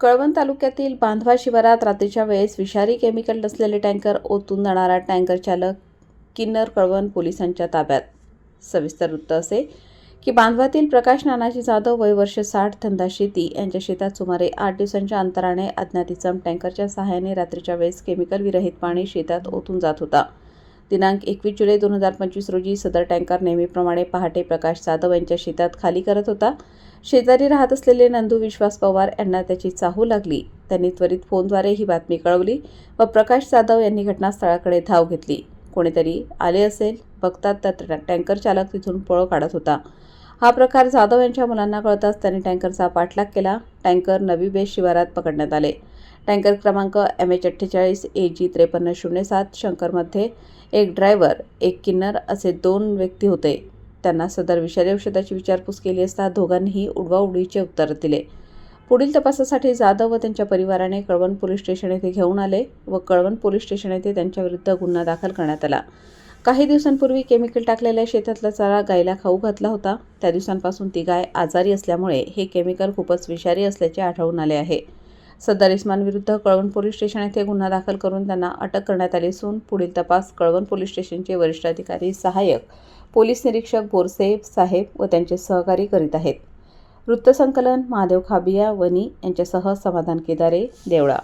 कळवण तालुक्यातील बांधवा शिवारात रात्रीच्या वेळेस विषारी केमिकल नसलेले टँकर ओतून जाणारा टँकर चालक किन्नर कळवण पोलिसांच्या ताब्यात. सविस्तर वृत्त असे की बांधवातील प्रकाश नानाजी जाधव वय वर्ष साठ धंदा शेती यांच्या शेतात सुमारे आठ दिवसांच्या अंतराने अज्ञात इसम टँकरच्या सहाय्याने रात्रीच्या वेळेस केमिकल विरहित पाणी शेतात ओतून जात होता. दिनांक एकवीस जुलै दोन हजार पंचवीस रोजी सदर टँकर नेहमीप्रमाणे पहाटे प्रकाश जाधव यांच्या शेतात खाली करत होता. शेजारी राहत असलेले नंदू विश्वास पवार यांना त्याची चाहू लागली. त्यांनी त्वरित फोनद्वारे ही बातमी कळवली व प्रकाश जाधव यांनी घटनास्थळाकडे धाव घेतली. कोणीतरी आले असेल बघतात तर टँकर चालक तिथून पळ काढत होता. हा प्रकार जाधव यांच्या मुलांना कळताच त्यांनी टँकरचा पाठलाग केला. टँकर नवी बेस शिवारात पकडण्यात आले. टँकर क्रमांक एम एच अठ्ठेचाळीस ए जी त्रेपन्न शून्य सात शंकरमध्ये एक ड्रायव्हर एक किन्नर असे दोन व्यक्ती होते. त्यांना सदर विषारी औषधाची विचारपूस केली असता दोघांनीही उडवाउडीचे उत्तर दिले. पुढील तपासासाठी जाधव व त्यांच्या परिवाराने कळवण पोलीस स्टेशन येथे घेऊन आले व कळवण पोलीस स्टेशन येथे त्यांच्याविरुद्ध गुन्हा दाखल करण्यात आला. काही दिवसांपूर्वी केमिकल टाकलेल्या शेतातला चारा गायला खाऊ घातला होता. त्या दिवसांपासून ती गाय आजारी असल्यामुळे हे केमिकल खूपच विषारी असल्याचे आढळून आले आहे. सदर इस्मानविरुद्ध कळवण पोलीस स्टेशन येथे गुन्हा दाखल करून त्यांना अटक करण्यात आली असून पुढील तपास कळवण पोलीस स्टेशनचे वरिष्ठ अधिकारी सहाय्यक पोलीस निरीक्षक बोरसे साहेब व त्यांचे सहकारी करीत आहेत. वृत्तसंकलन महादेव खाबिया वनी यांच्यासह समाधान केदारे देवळा